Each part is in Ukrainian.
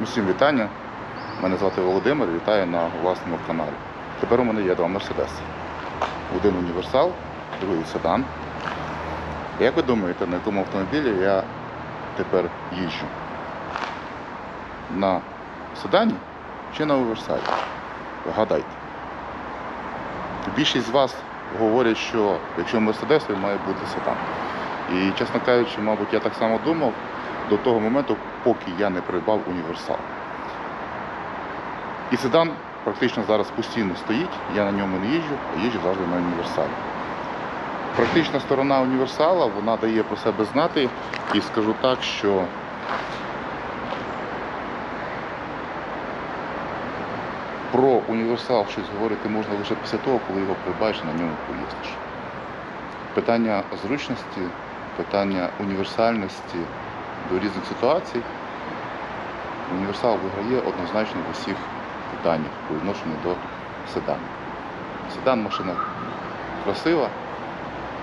Усім вітання. Мене звати Володимир, вітаю на власному каналі. Тепер у мене є два Мерседеси. Один універсал, другий седан. Як ви думаєте, на якому автомобілі я тепер їжджу? На седані чи на універсалі? Гадайте. Більшість з вас говорять, що якщо Мерседес, то має бути седан. І, чесно кажучи, мабуть, я так само думав до того моменту, поки я не придбав універсал. І седан практично зараз постійно стоїть, я на ньому не їжджу, а їжджу завжди на універсалі. Практична сторона універсала вона дає про себе знати і скажу так, що про універсал щось говорити можна лише після того, коли його придбаєш на ньому поїздиш. Питання зручності, питання універсальності до різних ситуацій. Універсал виграє однозначно в усіх питаннях по відношенню до седану. Седан машина красива,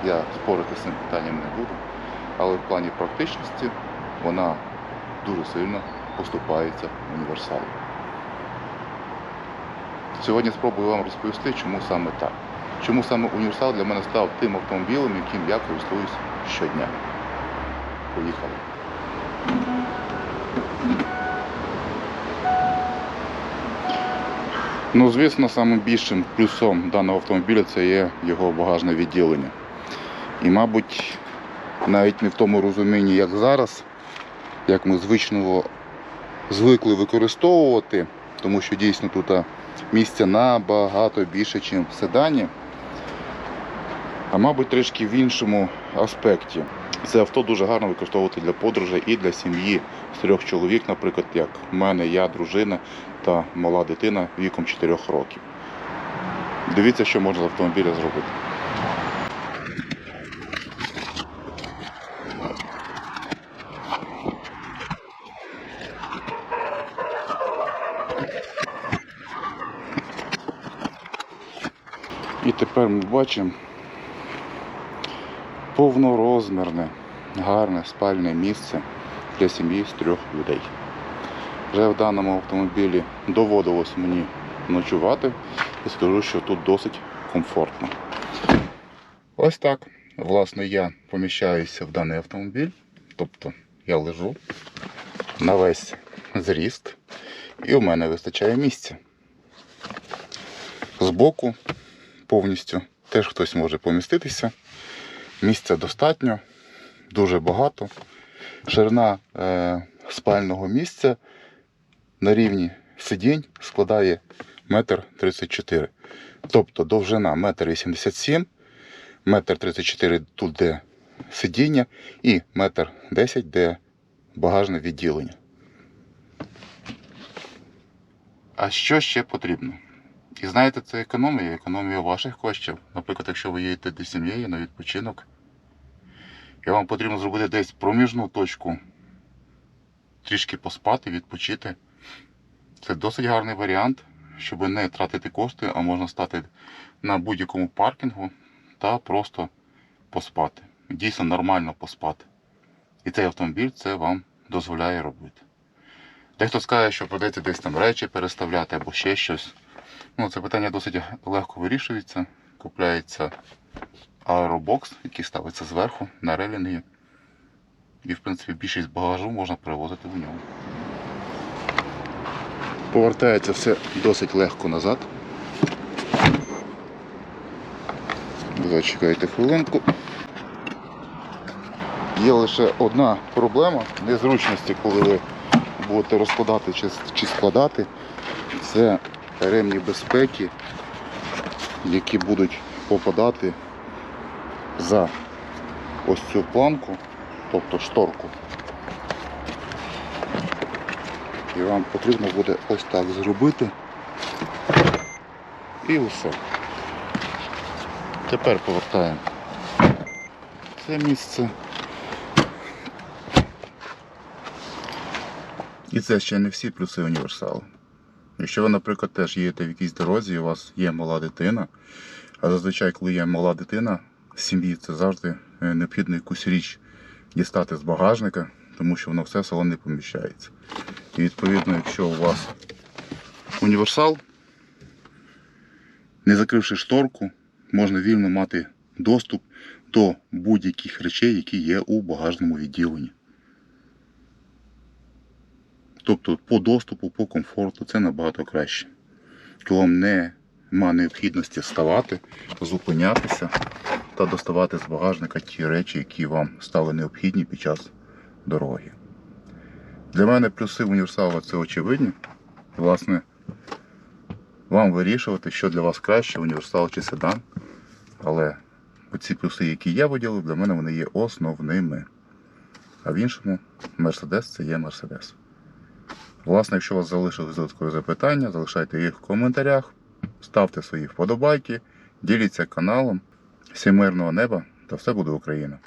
я спорити з цим питанням не буду, але в плані практичності вона дуже сильно поступається універсалу. Сьогодні спробую вам розповісти, чому саме так. Чому саме універсал для мене став тим автомобілем, яким я користуюсь щодня. Поїхали. Ну, звісно, самим більшим плюсом даного автомобіля це є його багажне відділення. І, мабуть, навіть не в тому розумінні, як зараз, як ми звично звикли використовувати, тому що дійсно тут місця набагато більше, ніж в седані. А мабуть, трішки в іншому аспекті. Це авто дуже гарно використовувати для подорожей і для сім'ї з трьох чоловік, наприклад, як в мене, я, дружина та мала дитина віком 4 років. Дивіться, що можна з автомобіля зробити. І тепер ми бачимо повнорозмірне, гарне спальне місце для сім'ї з трьох людей. Вже в даному автомобілі доводилось мені ночувати і скажу, що тут досить комфортно. Ось так. Власне, я поміщаюся в даний автомобіль, тобто я лежу на весь зріст, і у мене вистачає місця. Збоку повністю теж хтось може поміститися. Місця достатньо, дуже багато. Ширина е, спального місця на рівні сидінь складає 1,34 м. Тобто довжина 1,87 м, 1,34 м тут де сидіння і 1,10 м де багажне відділення. А що ще потрібно? І знаєте, це економія, економія ваших коштів. Наприклад, якщо ви їдете до сім'єю на відпочинок, і вам потрібно зробити десь проміжну точку, трішки поспати, відпочити. Це досить гарний варіант, щоб не тратити кошти, а можна стати на будь-якому паркінгу та просто поспати. Дійсно нормально поспати. І цей автомобіль це вам дозволяє робити. Дехто скаже, що придеться десь там речі переставляти або ще щось. Ну, це питання досить легко вирішується. Купляється аеробокс, який ставиться зверху на релінги. І, в принципі, більшість багажу можна перевозити в ньому. Повертається все досить легко назад. Зачекайте хвилинку. Є лише одна проблема незручності, коли ви будете розкладати чи, чи складати. Це ремні безпеки, які будуть попадати за ось цю планку, тобто шторку. І вам потрібно буде ось так зробити. І все. Тепер повертаємо це місце. І це ще не всі плюси універсалу. Якщо ви, наприклад, теж їдете в якійсь дорозі, і у вас є мала дитина, а зазвичай, коли є мала дитина сім'ї, це завжди е, необхідно якусь річ дістати з багажника, тому що воно все в салон не поміщається. І відповідно, якщо у вас універсал, не закривши шторку, можна вільно мати доступ до будь-яких речей, які є у багажному відділенні. Тобто по доступу, по комфорту це набагато краще. Коли вам нема необхідності вставати, зупинятися та доставати з багажника ті речі, які вам стали необхідні під час дороги. Для мене плюси універсалу це очевидні. Власне, вам вирішувати, що для вас краще, універсал чи седан. Але оці плюси, які я виділив, для мене вони є основними. А в іншому Mercedes це є Mercedes. Власне, якщо у вас залишились додаткові запитання, залишайте їх в коментарях, ставте свої вподобайки, діліться каналом. Всім мирного неба та все буде Україна!